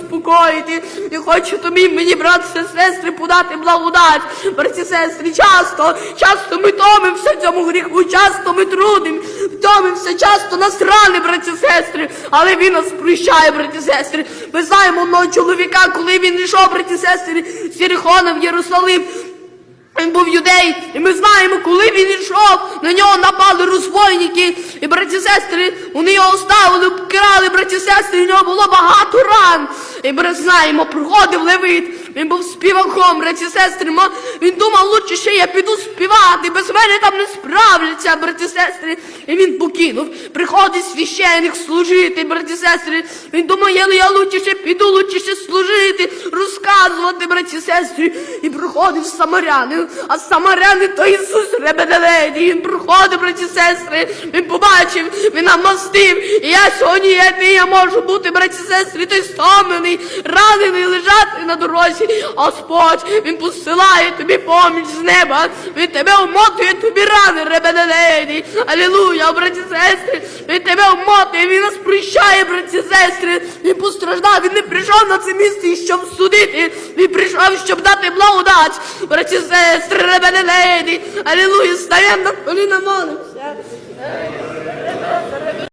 заспокоїти. І хочу тобі, мені, брати сестри, подати благодать. Браті сестри, часто, часто ми томимося цьому гріху, часто ми трудимо, томимося, часто нас рани, браті сестри, але він нас прощає, браті сестри. Ми знаємо одного чоловіка, коли він йшов, браті сестри, з Єрихона в Єрусалим. Він був юдей, і ми знаємо, коли він йшов, на нього напали браті сестри, вони його ставили, обкирали, браті сестри, в нього було багато ран. І ми знаємо, приходив Левит, він був співаком, браті сестри, він думав, лучше ще я піду співати, без мене там не справляться, браті сестри. І він покинув. Приходить священик служити, браті сестри. Він думає, «Ну, я лучше ще піду, лучше ще служити, розказувати, браті сестри. І приходив самарянин, а самаряни то Ісус Ребеделеді. Він приходив, браті сестри, він побачив, він намастив. І я сьогодні, який я можу бути, браті сестри, той стомлений, ранений, лежати на дорозі. Господь, він посилає тобі поміч з неба. Він тебе омотує тобі рани, Ребеделеді. Алілуя, браті сестри, він тебе омотує, він нас прощає, братці, сестри. Він постраждав, він не прийшов на це місце, щоб судити. Він прийшов, щоб дати благодать. Браті сестри, Ребеделеді. Алілуя, стаємо на коліна молимося.